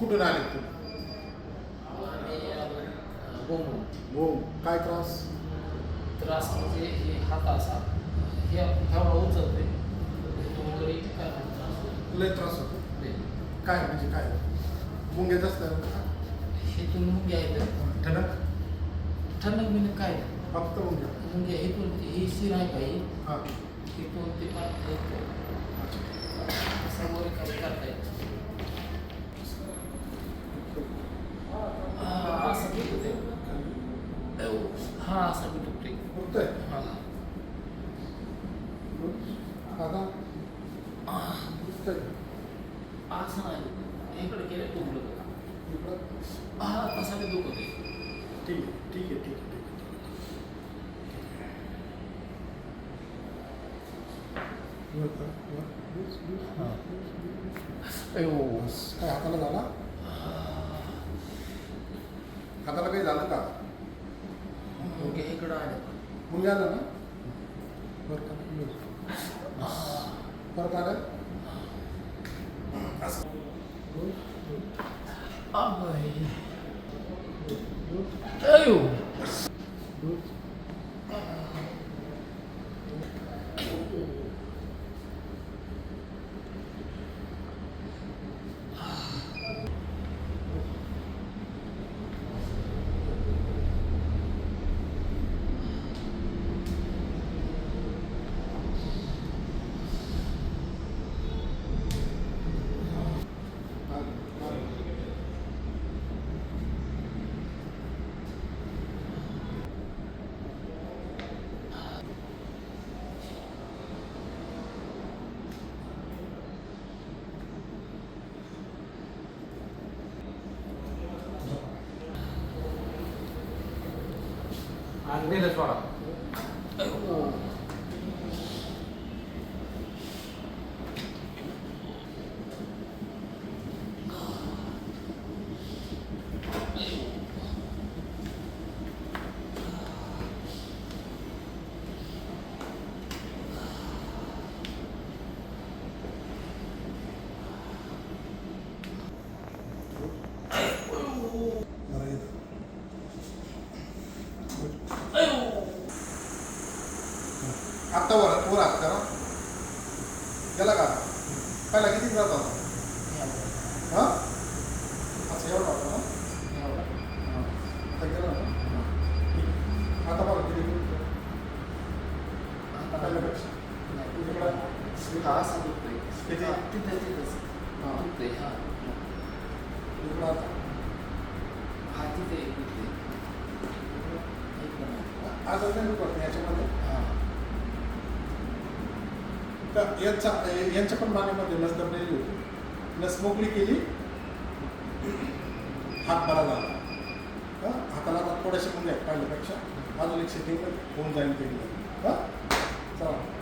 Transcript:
कुठून आले बोंबून हो काय त्रास? त्रास म्हणजे हे हात असा. हे एवढा उचलते लय त्रास होतो. काय म्हणजे काय? मुंग्याच असतं हेतून मुंग्या आहेत ठणक? ठणक बिनक काय. फक्त मुंग्या. मुंग्या हेतून ही शिर आहे काही हां. हेतून ते हा असं बी दुखते दुखतंय हा. आता दुखतंय असं नाही. इकडे गेले दुखलं हा तसा बी दुखत ठीक आहे ठीक आहे ठीक आहे ठीक हां. काय हाताला झाला? हाताला काही झालं का? मुंग्या इकडं आले मुंग्या आलं ना? कर, बस. परत आलं? असं. अयो. As well? आत्ता वर वर हात करा. गेला का? पहिला किती जात होता? हा? असं एवढा होता ना? हां. आता गेला ना. आता बघा किती दूर. पहिल्यापेक्षा इकडं हा दुखतोय किती? तिथं तिथंच हां. दुखतोय हा. इकडं आता. हा तिथे नाही. दुखत याच्यामध्ये? हा. तर यांचा यांच्या पण मानेमध्ये लस दबलेली होती. लस मोकळी केली. हात बरा झाला. हा? हाताला आता थोडेसे म्हणजे मुंगे आहेत पहिल्यापेक्षा अजून एक सेटिंग होऊन जाईल ते. हां? चला.